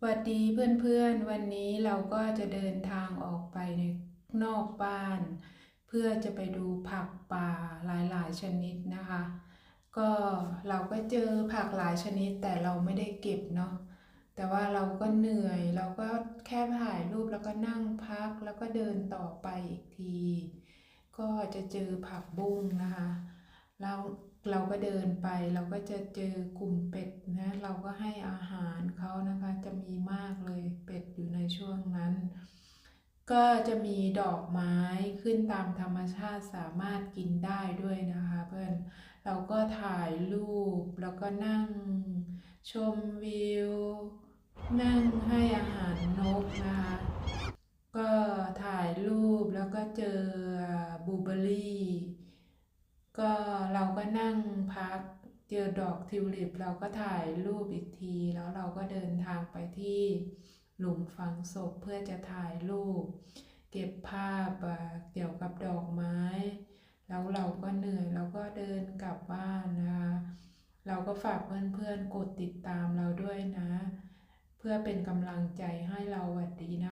สวัสดีเพื่อนๆ วันนี้เราก็จะเดินทางออกไปในนอกบ้าน เพื่อจะไปดูผักป่าหลายๆชนิดนะคะ ก็เราก็เจอผักหลายชนิดแต่เราไม่ได้เก็บเนาะแต่ว่าเราก็เหนื่อยเราก็แค่ถ่ายรูปแล้วก็นั่งพักแล้วก็เดินต่อไปอีกที ก็จะเจอผักบุ้งนะคะ เราก็เดินไปเราก็จะเจอกลุ่มเป็ดนะเราก็ให้อาหารเขานะคะจะมีมากเลยเป็ดอยู่ในช่วงนั้น ก็จะมีดอกไม้ขึ้นตามธรรมชาติสามารถกินได้ด้วยนะคะเพื่อนเราก็ถ่ายรูปแล้วก็นั่งชมวิว นั่งให้อาหารนกนะคะก็ถ่ายรูปแล้วก็เจอบูเบอรี่ ก็เราก็นั่งพักเจอดอกทิวลิปเราก็ถ่ายรูปอีกที แล้วเราก็เดินทางไปที่หลุมฝังศพเพื่อจะถ่ายรูป เก็บภาพเกี่ยวกับดอกไม้ แล้วเราก็เหนื่อยเราก็เดินกลับบ้านนะคะเราก็ฝากเพื่อนๆกดติดตามเราด้วยนะ เพื่อเป็นกำลังใจให้เราหวัดดีนะ